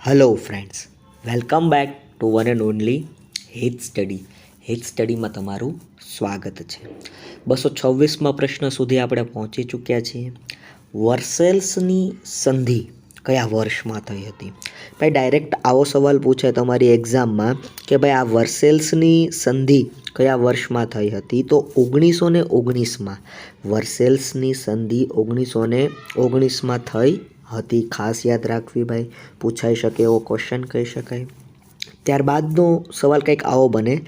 Hello friends welcome back to one and only Het study Het સ્ટડીમાં તમારું સ્વાગત છે. બસો છવ્વીસમાં પ્રશ્ન સુધી આપણે પહોંચી ચૂક્યા છીએ. વર્સેલ્સની સંધિ કયા વર્ષમાં થઈ હતી? ભાઈ ડાયરેક્ટ આવો સવાલ પૂછે તમારી એક્ઝામમાં કે ભાઈ, આ વર્સેલ્સની સંધિ કયા વર્ષમાં થઈ હતી? તો ઓગણીસો ને ઓગણીસમાં વર્સેલ્સની સંધિ ઓગણીસો ને ઓગણીસમાં થઈ હતી. ખાસ યાદ રાખવી ભાઈ, પૂછાઈ શકે એવો ક્વેશ્ચન કહી શકાય. ત્યારબાદનો સવાલ કંઈક આવો બને.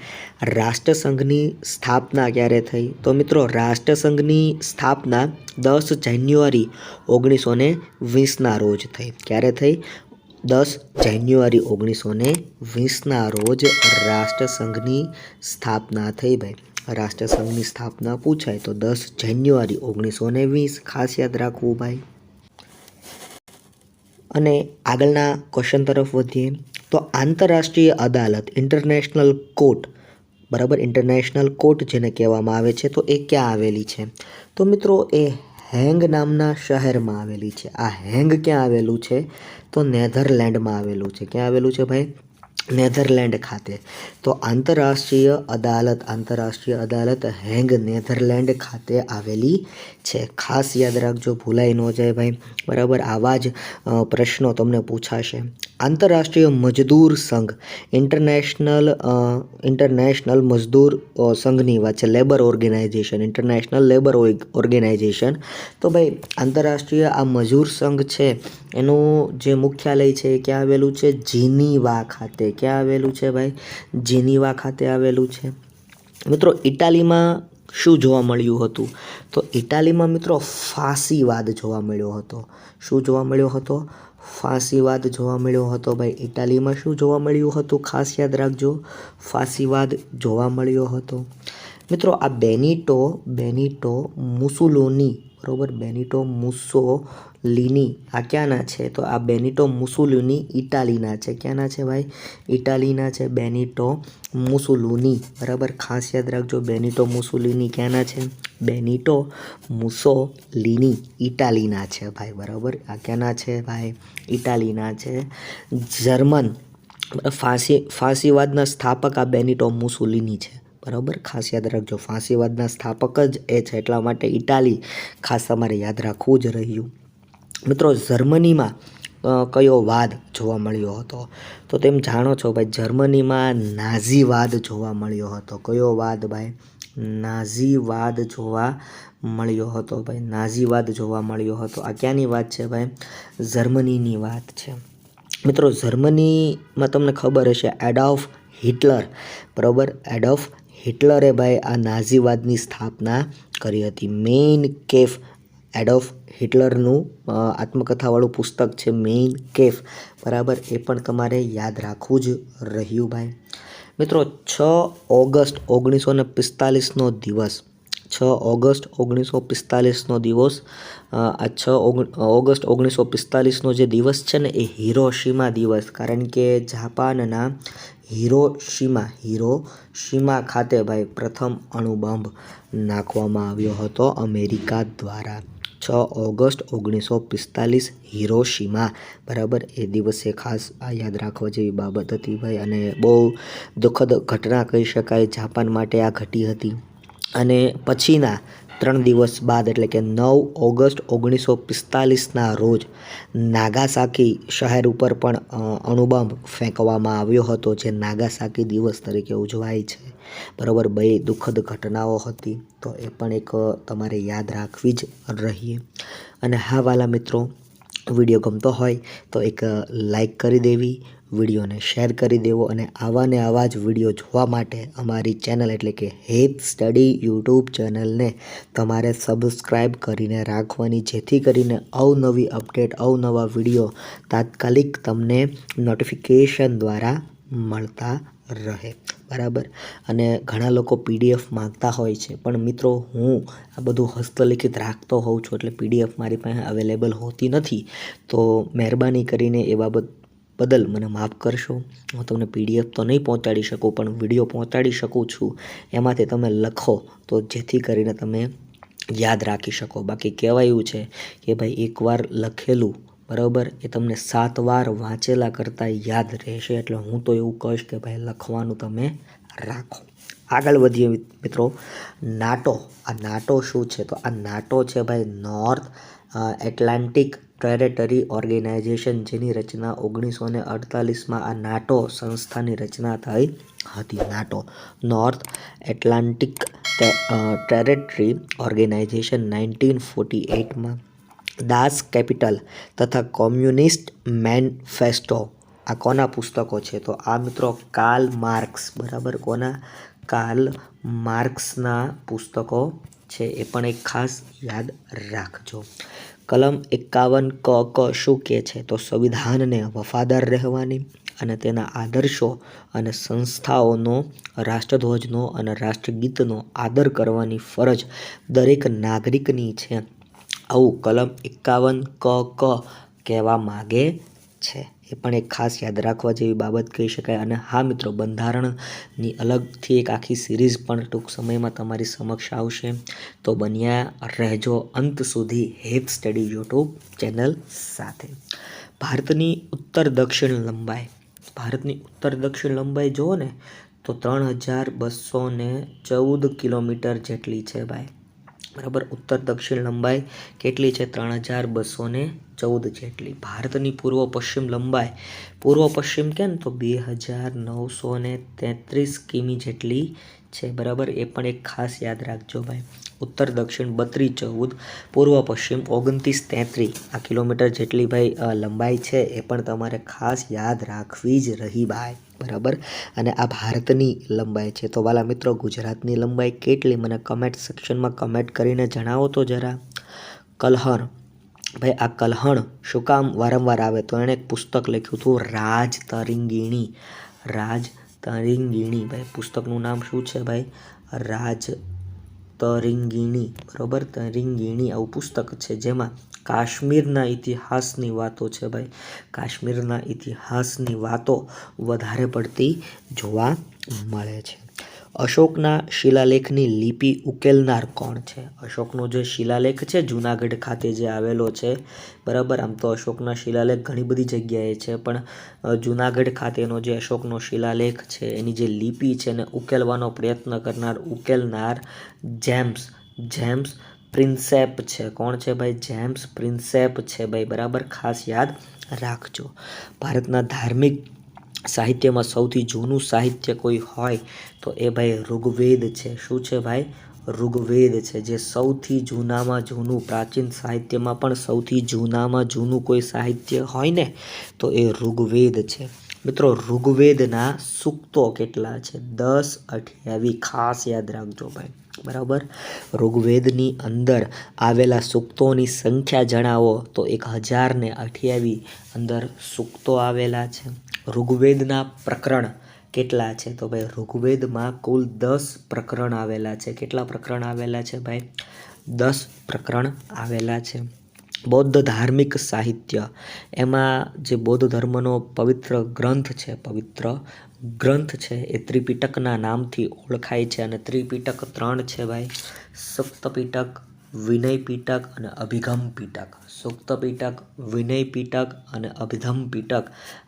રાષ્ટ્રસંઘની સ્થાપના ક્યારે થઈ? તો મિત્રો, રાષ્ટ્રસંઘની સ્થાપના દસ જાન્યુઆરી ઓગણીસો ને વીસના રોજ થઈ. ક્યારે થઈ? દસ જાન્યુઆરી ઓગણીસો ને વીસના રોજ રાષ્ટ્રસંઘની સ્થાપના થઈ ભાઈ. રાષ્ટ્રસંઘની સ્થાપના પૂછાય તો દસ જાન્યુઆરી ઓગણીસો ને વીસ. ખાસ યાદ રાખવું ભાઈ. અને આગળના ક્વેશ્ચન તરફ વધીએ. તો આંતરરાષ્ટ્રીય અદાલત ઇન્ટરનેશનલ કોર્ટ બરાબર? ઇન્ટરનેશનલ કોર્ટ જેને કહેવામાં આવે છે, તો એ ક્યાં આવેલી છે? તો મિત્રો, એ હેંગ નામના શહેરમાં આવેલી છે. આ હેંગ ક્યાં આવેલું છે? તો નેધરલેન્ડમાં આવેલું છે. ક્યાં આવેલું છે ભાઈ? નેધરલેન્ડ ખાતે. તો આંતરરાષ્ટ્રીય અદાલત આંતરરાષ્ટ્રીય અદાલત હેંગ નેધરલેન્ડ ખાતે આવેલી છે. ખાસ યાદ રાખજો, ભૂલાઈ ન જાય ભાઈ. બરાબર? આવા જ પ્રશ્નો તમને પૂછાશે. આંતરરાષ્ટ્રીય મજદૂર સંઘ ઇન્ટરનેશનલ ઇન્ટરનેશનલ મજદૂર સંઘની વાત છે labour organisation international labour organisation તો ભાઈ, આંતરરાષ્ટ્રીય આ મજૂર સંઘ છે, એનું જે મુખ્યાલય છે એ ક્યાં આવેલું છે? જીનીવા ખાતે. ક્યાં આવેલું છે ભાઈ? જીનીવા ખાતે આવેલું છે. મિત્રો, ઇટાલીમાં શું જોવા મળ્યું હતું? તો ઇટાલીમાં મિત્રો ફાંસીવાદ જોવા મળ્યો હતો. શું જોવા મળ્યો હતો? ફાંસીવાદ જોવા મળ્યો હતો ભાઈ. ઇટાલીમાં શું જોવા મળ્યું હતું ખાસ યાદ રાખજો. ફાંસીવાદ જોવા મળ્યો હતો. મિત્રો, આ બેનિટો બેનિટો મુસુલોની બરોબર? બેનિટો મુસોલિની. આ ક્યાંના છે? તો આ બેનિટો મુસુલુની ઇટાલીના છે. ક્યાંના છે ભાઈ? ઇટાલીના છે બેનિટો મુસુલુની. બરાબર? ખાસ યાદ રાખજો, બેનિટો મુસુલીની ક્યાંના છે? બેનિટો મુસોલિની ઇટાલીના છે ભાઈ. બરાબર? આ ક્યાંના છે ભાઈ? ઇટાલીના છે. જર્મન. ફાંસી, ફાંસીવાદના સ્થાપક આ બેનિટો મુસોલિની છે. બરાબર? ખાસ યાદ રાખજો, ફાંસીવાદના સ્થાપક જ એ છે. એટલા માટે ઇટાલી ખાસ તમારે યાદ રાખવું જ રહ્યું. મિત્રો, જર્મનીમાં કયો વાદ જોવા મળ્યો હતો? તો તેમ જાણો છો ભાઈ, જર્મનીમાં નાઝીવાદ જોવા મળ્યો હતો. કયો વાદ ભાઈ? નાઝીવાદ જોવા મળ્યો હતો ભાઈ. નાઝીવાદ જોવા મળ્યો હતો. આ ક્યાંની વાત છે ભાઈ? જર્મનીની વાત છે. મિત્રો, જર્મનીમાં તમને ખબર હશે એડોફ હિટલર. બરાબર? એડોલ્ફ હિટલરે ભાઈ આ નાઝીવાદની સ્થાપના કરી હતી. મેઇન કેફ એડોફ હિટલરનું આત્મકથાવાળું પુસ્તક છે મેઇન કેફ. બરાબર? એ પણ તમારે યાદ રાખવું જ રહ્યું ભાઈ. મિત્રો, છ ઓગસ્ટ ઓગણીસો ને પિસ્તાલીસનો દિવસ. છ ઓગસ્ટ ઓગણીસો પિસ્તાલીસનો દિવસ આ છ ઓગ- ઓગસ્ટ ઓગણીસો પિસ્તાલીસનો જે દિવસ છે ને, એ હિરોશીમા દિવસ. કારણ કે જાપાનના હિરોશીમા હિરોશીમા ખાતે ભાઈ પ્રથમ અણુબોમ્બ નાખવામાં આવ્યો હતો. અમેરિકા દ્વારા છ ઓગસ્ટ ઓગણીસો પિસ્તાલીસ હિરોશીમા, બરાબર, એ દિવસે ખાસ આ યાદ રાખવા જેવી બાબત હતી ભાઈ અને બહુ દુઃખદ ઘટના કહી શકાય, જાપાન માટે આ ઘટી હતી. અને પછીના ત્રણ દિવસ બાદ, એટલે કે નવ ઓગસ્ટ ઓગણીસો પિસ્તાલીસના રોજ નાગાસાકી શહેર ઉપર પણ અણુબંબ ફેંકવામાં આવ્યો હતો, જે નાગાસાકી દિવસ તરીકે ઉજવાય છે. બરાબર, બે દુઃખદ ઘટનાઓ હતી. તો એ પણ એક તમારે યાદ રાખવી જ રહીએ. અને હા, વાલા મિત્રો, વીડિયો ગમતો હોય તો એક લાઈક કરી દેવી વિડીયોને શેર કરી દેવો અને આવા ને આવા જ વીડિયો જોવા માટે અમારી ચેનલ એટલે કે હેત સ્ટડી યુટ્યુબ ચેનલને તમારે સબસ્ક્રાઈબ કરીને રાખવાની, જેથી કરીને અવનવી અપડેટ, અવનવા વીડિયો તાત્કાલિક તમને નોટિફિકેશન દ્વારા મળતા રહે. બરાબર? અને ઘણા લોકો પીડીએફ માંગતા હોય છે. પણ મિત્રો, હું આ બધું હસ્તલિખિત રાખતો હોઉં છું એટલે પીડીએફ મારી પાસે અવેલેબલ હોતી નથી. તો મહેરબાની કરીને એ બાબત બદલ મને માફ કરશો. હું તમને પીડીએફ તો નહીં પહોંચાડી શકું, પણ વીડિયો પહોંચાડી શકું છું. એમાંથી તમે લખો તો જેથી કરીને તમે યાદ રાખી શકો. બાકી કહેવાયું છે કે ભાઈ એકવાર લખેલું, બરાબર, એ તમને સાત વાર વાંચેલા કરતાં યાદ રહેશે. એટલે હું તો એવું કહીશ કે ભાઈ લખવાનું તમે રાખો. આગળ વધીએ મિત્રો. નાટો. આ નાટો શું છે? તો આ નાટો છે ભાઈ નોર્થ એટલાન્ટિક ટેરેટરી ઓર્ગેનાઇઝેશન જેની રચના ઓગણીસો ને અડતાલીસમાં આ નાટો સંસ્થાની રચના થઈ હતી. NATO North Atlantic territory organization nineteen forty એઇટમાં Das Kapital તથા કોમ્યુનિસ્ટ મેનફેસ્ટો. આ કોના પુસ્તકો છે? તો આ મિત્રો કાર્લ માર્ક્સ બરાબર? કોના? કાર્લ માર્ક્સના પુસ્તકો છે. એ પણ એક ખાસ યાદ રાખજો. કલમ એકાવન ક ક શું કહે છે? તો સંવિધાનને વફાદાર રહેવાની અને તેના આદર્શો અને સંસ્થાઓનો, રાષ્ટ્રધ્વજનો અને રાષ્ટ્રગીતનો આદર કરવાની ફરજ દરેક નાગરિકની છે. આવું કલમ એકાવન ક ક કહેવા માગે છે. એ પણ એક ખાસ યાદ રાખવા જેવી બાબત કહી શકાય. અને હા મિત્રો, બંધારણની અલગથી એક આખી સિરીઝ પણ ટૂંક સમયમાં તમારી સમક્ષ આવશે. તો બન્યા રહેજો અંત સુધી હેત સ્ટડી યુટ્યુબ ચેનલ સાથે. ભારતની ઉત્તર દક્ષિણ લંબાઈ. ભારતની ઉત્તર દક્ષિણ લંબાઈ જુઓ ને, તો ત્રણ હજાર બસો ને ચૌદ કિલોમીટર જેટલી છે ભાઈ. બરાબર? ઉત્તર, દક્ષિણ લંબાઈ કેટલી છે? ત્રણ હજાર બસો ને ચૌદ જેટલી. ભારતની પૂર્વ પશ્ચિમ લંબાઈ, પૂર્વ પશ્ચિમ કેમ? તો બે હજાર નવસો ને તેત્રીસ કિમી જેટલી છે, બરાબર? એ પણ એક ખાસ યાદ રાખજો ભાઈ. ઉત્તર, દક્ષિણ બત્રીસ ચૌદ, પૂર્વ પશ્ચિમ ઓગણત્રીસ તેત્રીસ. આ કિલોમીટર જેટલી ભાઈ લંબાઈ છે, એ પણ તમારે ખાસ યાદ રાખવી જ રહી ભાઈ. બરાબર? અને આ ભારતની લંબાઈ છે. તો વાલા મિત્રો, ગુજરાતની લંબાઈ કેટલી? મને કમેન્ટ સેક્શનમાં કમેન્ટ કરીને જણાવો તો જરા. કલહણ. ભાઈ, આ કલહણ શું કામ વારંવાર આવે? તો એણે એક પુસ્તક લખ્યું હતું, રાજ તરિંગીણી. રાજ તરિંગીણી. ભાઈ, પુસ્તકનું નામ શું છે ભાઈ? રાજ તરિંગીણી, બરાબર? તરિંગીણી આવું પુસ્તક છે જેમાં કાશ્મીરના ઇતિહાસની વાતો છે ભાઈ. કાશ્મીરના ઇતિહાસની વાતો વધારે પડતી જોવા મળે છે. અશોકના શિલાલેખની લિપિ ઉકેલનાર કોણ છે? અશોકનો જે શિલાલેખ છે, જુનાગઢ ખાતે જે આવેલો છે, બરાબર? આમ તો અશોકના શિલાલેખ ઘણી બધી જગ્યાએ છે, પણ જુનાગઢ ખાતેનો જે અશોકનો શિલાલેખ છે, એની જે લિપિ છે, એને ઉકેલવાનો પ્રયત્ન કરનાર, ઉકેલનાર જેમ્સ જેમ્સ પ્રિન્સેપ છે. કોણ છે ભાઈ? જેમ્સ પ્રિન્સેપ છે ભાઈ, બરાબર? ખાસ યાદ રાખજો. ભારતના ધાર્મિક સાહિત્યમાં સૌથી જૂનું સાહિત્ય કોઈ હોય તો એ ભાઈ ઋગ્વેદ છે. શું છે ભાઈ? ઋગ્વેદ છે, જે સૌથી જૂનામાં જૂનું, પ્રાચીન સાહિત્યમાં પણ સૌથી જૂનામાં જૂનું કોઈ સાહિત્ય હોય ને તો એ ઋગ્વેદ છે. મિત્રો, ઋગ્વેદના સૂક્તો કેટલા છે? દસ અઠ્યાવી ખાસ યાદ રાખજો ભાઈ. બરાબર? ઋગ્વેદની અંદર આવેલા સૂક્તોની સંખ્યા જણાવો તો એક હજાર ને અઠ્યાવી અંદર સૂક્તો આવેલા છે. ઋગ્વેદના પ્રકરણ કેટલા છે? તો ભાઈ ઋગ્વેદમાં કુલ દસ પ્રકરણ આવેલા છે. કેટલા પ્રકરણ આવેલા છે ભાઈ? દસ પ્રકરણ આવેલા છે. બૌદ્ધ ધાર્મિક સાહિત્ય. એમાં જે બૌદ્ધ ધર્મનો પવિત્ર ગ્રંથ છે, પવિત્ર ગ્રંથ છે, એ ત્રિપિટકના નામથી ઓળખાય છે અને ત્રિપિટક ત્રણ છે ભાઈ. સુક્ત પીટક વિનય પીટક અને અભિગમ પીટક. સુક્ત પીટક, વિનય પીટક અને અભિધમ પીટક.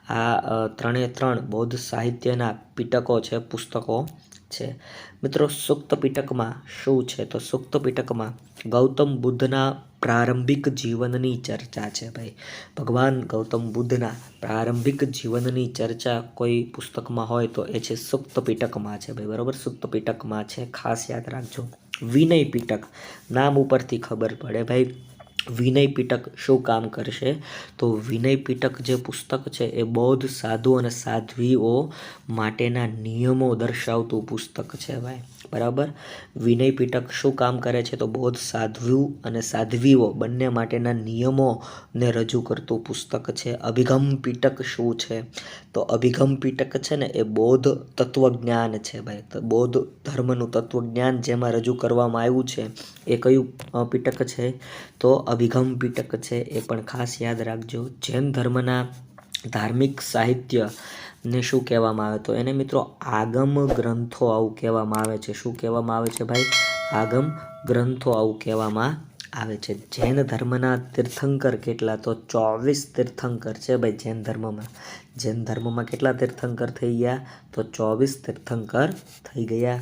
આ ત્રણે ત્રણ બૌદ્ધ સાહિત્યના પીટકો છે, પુસ્તકો છે. મિત્રો, સુક્ત પીટકમાં શું છે? તો સુક્ત પીટકમાં ગૌતમ બુદ્ધના પ્રારંભિક જીવનની ચર્ચા છે, ભાઈ. ભગવાન ગૌતમ બુદ્ધના પ્રારંભિક જીવનની ચર્ચા કોઈ પુસ્તકમાં હોય તો એ છે સુક્ત પીટકમાં છે, ભાઈ. બરાબર? સુક્ત પીટકમાં છે. ખાસ યાદ રાખજો. વિનય પીટક નામ ઉપરથી ખબર પડે. ભાઈ, વિનય પીટક શું કામ કરશે? તો વિનય પીટક જે પુસ્તક છે એ બૌદ્ધ સાધુ અને સાધ્વીઓ માટેના નિયમો દર્શાવતું પુસ્તક છે ભાઈ. બરાબર? વિનય પીટક શું કામ કરે છે તો બૌદ્ધ સાધ્વુ અને સાધ્વીઓ બંને માટેના નિયમોને રજૂ કરતું પુસ્તક છે. અભિગમ પીટક શું છે? તો અભિગમ પીટક છે ને એ બૌદ્ધ તત્વજ્ઞાન છે ભાઈ. બૌદ્ધ ધર્મનું તત્વજ્ઞાન જેમાં રજૂ કરવામાં આવ્યું છે એ કયું પીટક છે? તો અભિગમ પીટક છે એ પણ ખાસ યાદ રાખજો. જૈન ધર્મના ધાર્મિક સાહિત્યને શું કહેવામાં આવે? તો એને મિત્રો આગમ ગ્રંથો આવું કહેવામાં આવે છે. શું કહેવામાં આવે છે ભાઈ? આગમ ગ્રંથો આવું કહેવામાં આવે છે. જૈન ધર્મના તીર્થંકર કેટલા? તો ચોવીસ તીર્થંકર છે ભાઈ જૈન ધર્મમાં. જૈન ધર્મમાં કેટલા તીર્થંકર થઈ ગયા? તો ચોવીસ તીર્થંકર થઈ ગયા.